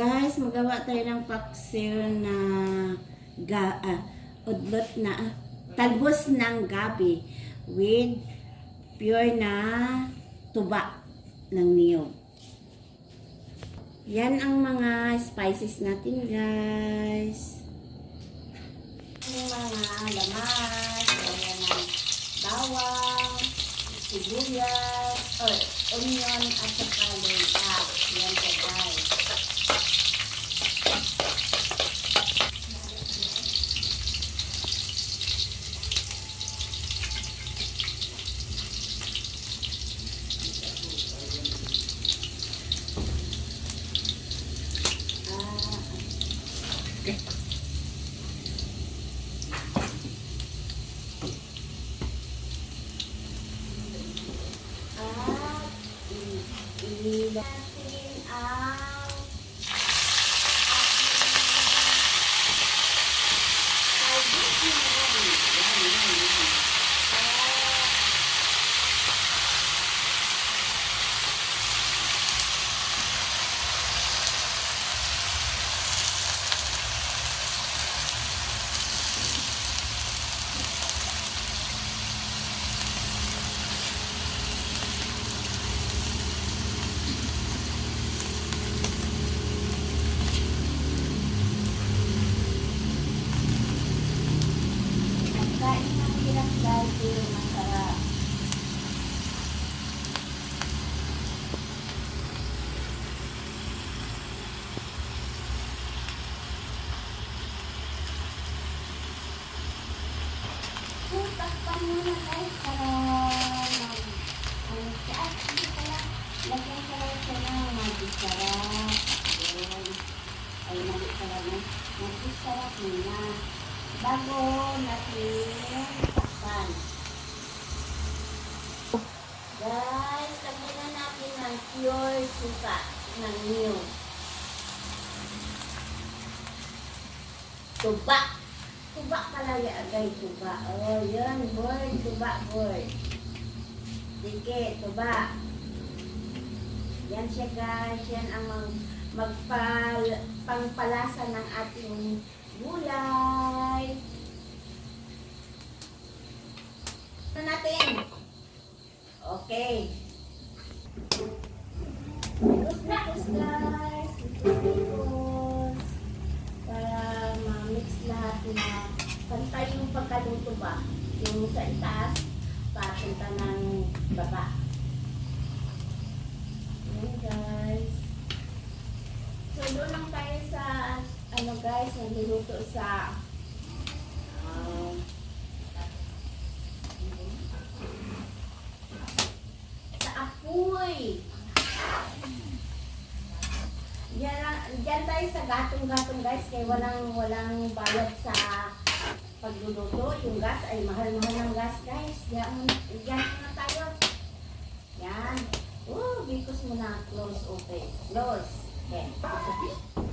Guys, magawa tayo ng paksiw na ga, ah, udlot na ah, talbos ng gabi with pure na tuba ng niyog. Yan ang mga spices natin, guys. Yung mga laman, kaya ng bawang, sibuyas, or onion, at saka lupa. Yan siya, guys. At i- natin ang talbos ng gabi. Yan, yan, yan. At Kain ng hirap guys, pero masarap. So, na guys lagyan na. Natin ng pure suka ng new. Tuba. Tuba pala yan, agay tuba. Oh, yun, bird, tuba, bird. Dike, tuba. Yan siya guys, yan ang mag, magpal, ng ating gulay. Ano natin? Okay. Ikos-ikos guys. Ikos-ikos. Para ma-mix lahat na pantay yung pagkaluto ba. Yung sa itaas, papunta ng baba. Ayan guys. So doon lang tayo sa ano guys, nagluluto sa um, sa apoy. Yan, lang- dyan tayo sa gatong-gatong guys, kaya walang, walang bayad sa pagluluto. Yung gas ay mahal-mahal ng gas guys. Yan, yan muna tayo. Yan. Oh, bikos muna. Close open. Close. Okay.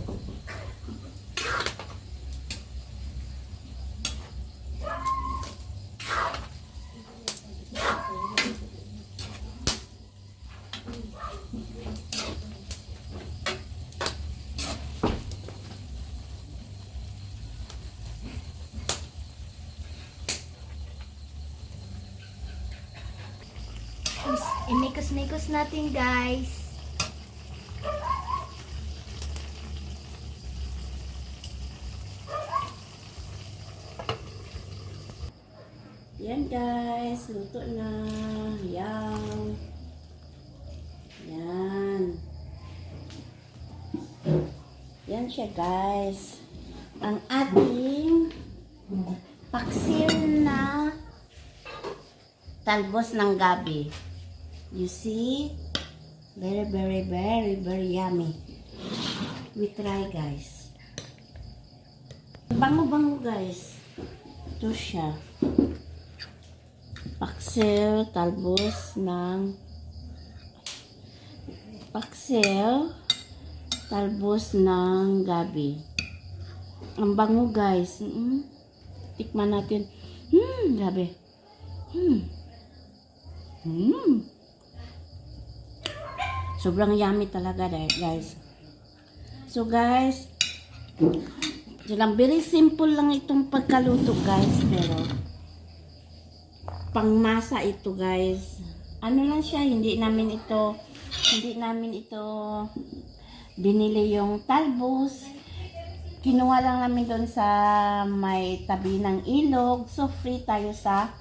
Imikos-mikos natin guys. Yan guys, luto na. Yan. Yan. Yan siya guys. Ang ating paksil na talbos ng gabi. You see? Very, very, very, very yummy. We try guys. Bango-bango guys. Ito siya paksiw, talbos ng paksiw, talbos ng gabi. Ang bango guys. Mm. Tikman natin. Hmm, grabe. Hmm. Hmm. Sobrang yummy talaga guys. So guys, ito lang, very simple lang itong pagkaluto guys, pero pangmasa ito guys. Ano lang siya, hindi namin ito, hindi namin ito binili yung talbos. Kinuha lang namin doon sa may tabi ng ilog. So free tayo sa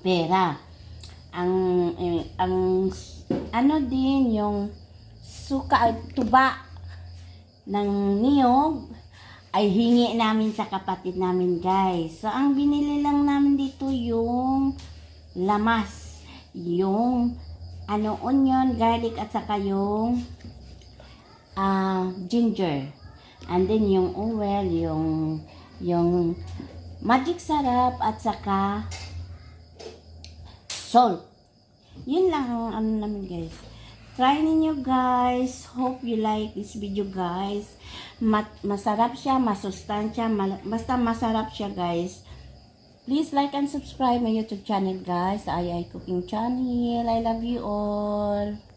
pera. Ang eh, ang ano din yung suka tuba ng niyog ay hingi namin sa kapatid namin guys. So ang binili lang namin dito yung lamas, yung ano onion, garlic at saka yung ah ginger. And then yung oil, yung yung magic sarap at saka salt. Yun lang ang ano namin guys. Try ninyo guys. Hope you like this video guys. Mat masarap siya, masustansya, basta masarap siya guys. Please like and subscribe my YouTube channel guys. Ay Ay Cooking Channel. I love you all.